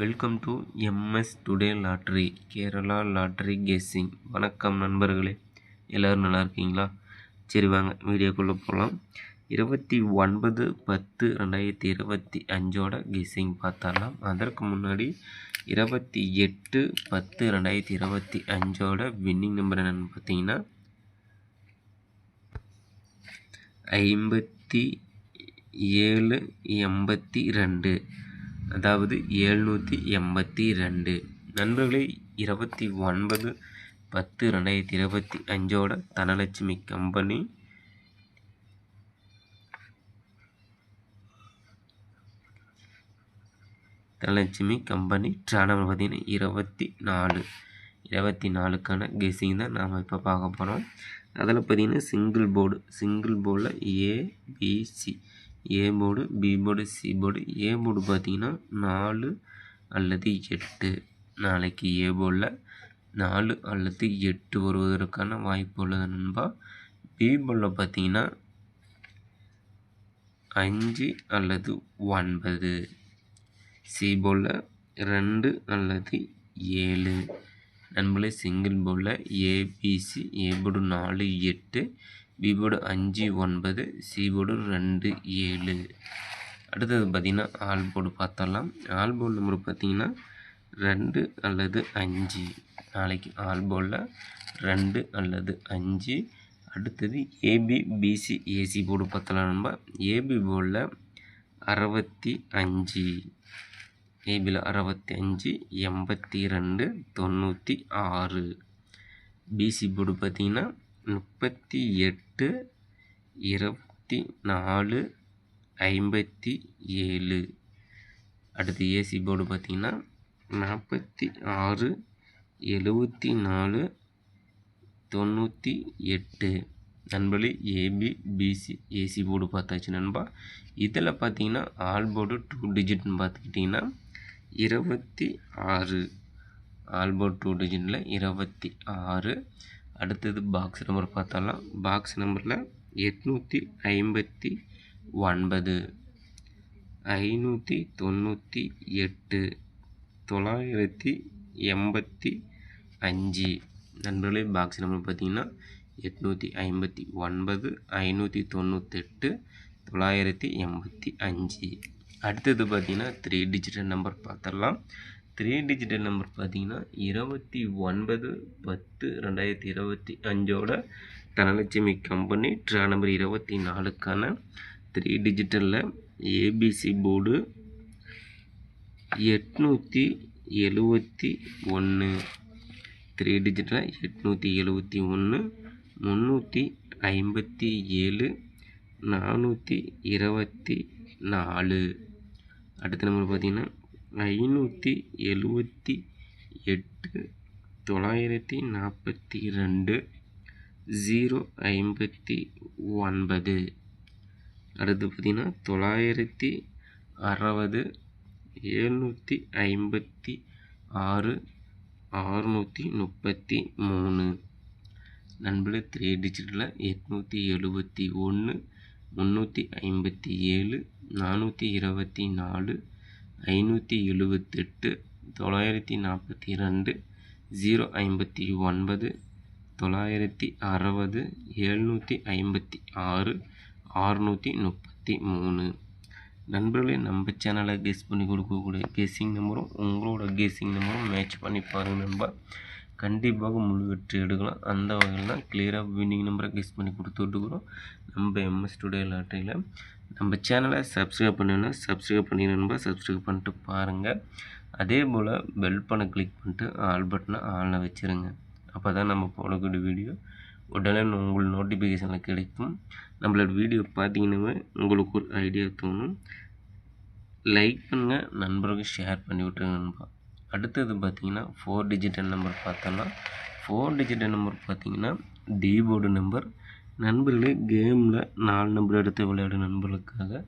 Welcome to MS today lottery Kerala lottery guessing. வணக்கம் நண்பர்களே. எல்லோரும் நல்லா இருக்கீங்களா? சரி வாங்க வீடியோக்குள்ளே போகலாம் இருபத்தி ஒன்பது பத்து ரெண்டாயிரத்தி இருபத்தி அஞ்சோட கெஸ்ஸிங் பார்த்தாலாம் அதற்கு முன்னாடி இருபத்தி எட்டு பத்து ரெண்டாயிரத்தி இருபத்தி அஞ்சோட வின்னிங் நம்பர் என்னென்னு பார்த்தீங்கன்னா ஐம்பத்தி ஏழு எண்பத்தி ரெண்டு. அதாவது ஏழ்நூற்றி எண்பத்தி ரெண்டு. நண்பர்களே இருபத்தி ஒன்பது பத்து ரெண்டாயிரத்தி இருபத்தி அஞ்சோட தனலட்சுமி கம்பெனி. தனலட்சுமி கம்பெனி ட்ரானல் பார்த்தீங்கன்னா இருபத்தி நாலு. இருபத்தி நாலுக்கான கெஸிங் தான் நாம் இப்போ பார்க்க போகிறோம் அதில் பார்த்தீங்கன்னா சிங்கிள் போர்டு சிங்கிள் போர்டில் ABC A board B board C board A board பார்த்தீங்கன்னா நாலு அல்லது எட்டு. நாளைக்கு ஏ போர்டில் நாலு அல்லது எட்டு வருவதற்கான வாய்ப்பு உள்ளது நண்பா. பி போர்டில் பார்த்தீங்கன்னா அஞ்சு அல்லது ஒன்பது. சி போர்டில் ரெண்டு அல்லது ஏழு. நண்பர்களே சிங்கிள் போர்டில் ஏபிசி ஏ போர்டு நாலு எட்டு. பி போர்டு அஞ்சு ஒன்பது சி போர்டு ரெண்டு ஏழு. அடுத்தது பார்த்திங்கன்னா ஆல் போர்டு பார்த்தரலாம் ஆல் போர்டு நம்பர் பார்த்திங்கன்னா ரெண்டு அல்லது அஞ்சு. நாளைக்கு ஆல் போர்டில் ரெண்டு அல்லது அஞ்சு. அடுத்தது ஏபி பிசி ஏசி போர்டு பார்த்தலாம் நம்ம. ஏபி போர்டில் அறுபத்தி அஞ்சு. ஏபியில் அறுபத்தி அஞ்சு எண்பத்தி ரெண்டு தொண்ணூற்றி ஆறு. பிசி போர்டு பார்த்திங்கன்னா முப்பத்தி எட்டு. இருபத்தி நாலு ஐம்பத்தி ஏழு. அடுத்து ஏசி போர்டு பார்த்திங்கன்னா நாற்பத்தி ஆறு எழுபத்தி நாலு தொண்ணூற்றி எட்டு. நண்பர்களே ஏபி பிசி ஏசி போர்டு பார்த்தாச்சு நண்பா. இதில் பார்த்தீங்கன்னா ஆல் போர்டு டூ டிஜிட்னு பார்த்துக்கிட்டிங்கன்னா இருபத்தி ஆறு. ஆல் போர்டு டூ டிஜிட்டில் இருபத்தி ஆறு. அடுத்தது பாக்ஸ் நம்பர் பார்த்தாலாம் பாக்ஸ் நம்பரில் எட்நூற்றி ஐம்பத்தி ஒன்பது ஐநூற்றி தொண்ணூற்றி எட்டு தொள்ளாயிரத்தி எண்பத்தி அஞ்சு. நண்பர்களே பாக்ஸ் நம்பர் பார்த்தீங்கன்னா எட்நூற்றி ஐம்பத்தி ஒன்பது ஐநூற்றி தொண்ணூத்தெட்டு தொள்ளாயிரத்தி எண்பத்தி அஞ்சு. அடுத்தது பார்த்திங்கன்னா த்ரீ டிஜிட்டல் நம்பர் பார்த்துடலாம். த்ரீ டிஜிட்டல் நம்பர் பார்த்தீங்கன்னா இருபத்தி ஒன்பது பத்து ரெண்டாயிரத்தி இருபத்தி அஞ்சோட தனலட்சுமி கம்பெனி ட்ரா நம்பர் இருபத்தி நாலுக்கான த்ரீ டிஜிட்டலில் ஏபிசி போர்டு எட்நூற்றி எழுவத்தி ஒன்று த்ரீ டிஜிட்டலில் எட்நூற்றி எழுவத்தி ஒன்று முந்நூற்றி ஐம்பத்தி ஏழு நானூற்றி இருபத்தி நாலு. அடுத்த நம்பர் பார்த்திங்கன்னா ஐநூற்றி எழுவத்தி எட்டு தொள்ளாயிரத்தி நாற்பத்தி ரெண்டு ஜீரோ ஐம்பத்தி ஒன்பது. அடுத்து பார்த்திங்கன்னா தொள்ளாயிரத்தி அறுபது எழுநூற்றி ஐம்பத்தி ஆறு ஆறுநூற்றி முப்பத்தி மூணு. நண்பர்களே த்ரீ டிஜிட்டில் எட்நூற்றி எழுபத்தி ஒன்று முந்நூற்றி ஐம்பத்தி ஏழு நானூற்றி இருபத்தி நாலு ஐநூற்றி எழுபத்தெட்டு தொள்ளாயிரத்தி நாற்பத்தி ரெண்டு ஜீரோ ஐம்பத்தி ஒன்பது தொள்ளாயிரத்தி அறுபது எழுநூற்றி ஐம்பத்தி ஆறு ஆறுநூற்றி முப்பத்தி மூணு. நண்பர்களே நம்ம சேனலை கெஸ் பண்ணி கொடுக்கக்கூடிய கெஸ்ஸிங் நம்பரும் உங்களோட கெஸ்ஸிங் நம்பரும் மேட்ச் பண்ணி பாருங்கள் நண்பா. கண்டிப்பாக முழு வெற்றி எடுக்கலாம். அந்த வகையில் தான் கிளியராக வின்னிங் நம்பரை கெஸ் பண்ணி கொடுத்து விட்டுக்கிறோம். நம்ம எம்எஸ் டுடே லாட்டரியில் நம்ம சேனலை சப்ஸ்கிரைப் பண்ணணும் சப்ஸ்கிரைப் பண்ணி நண்பா சப்ஸ்கிரைப் பண்ணிட்டு பாருங்கள் அதே போல் பெல் பண்ண கிளிக் பண்ணிட்டு ஆல் பட்டனை ஆனில் வச்சுருங்க. அப்போ தான் நம்ம போடக்கூடிய வீடியோ உடனே உங்களுக்கு நோட்டிஃபிகேஷனில் கிடைக்கும். நம்மளோட வீடியோ பார்த்தீங்கன்னாவே உங்களுக்கு ஒரு ஐடியா தோணும். லைக் பண்ணுங்கள் நண்பர்களுக்கு ஷேர் பண்ணி விட்டுருங்க நண்பா. அடுத்தது பார்த்திங்கன்னா ஃபோர் டிஜிட்டல் நம்பர் பார்த்தோன்னா ஃபோர் டிஜிட்டல் நம்பர் பார்த்தீங்கன்னா டி போர்டு நம்பர் நண்பர்களே கேமில் நாலு நம்பர் எடுத்து விளையாடும் நண்பர்களுக்காக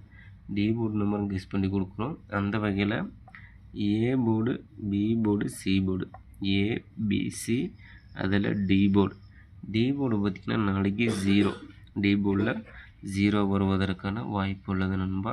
டி போர்டு நம்பர் கெஸ் பண்ணி கொடுக்குறோம். அந்த வகையில் A board B board C board ABC அதில் டி போர்டு டி போர்டு பார்த்திங்கன்னா நாளைக்கு ஜீரோ டி போர்டில் ஜீரோ வருவதற்கான வாய்ப்பு உள்ளது நண்பா.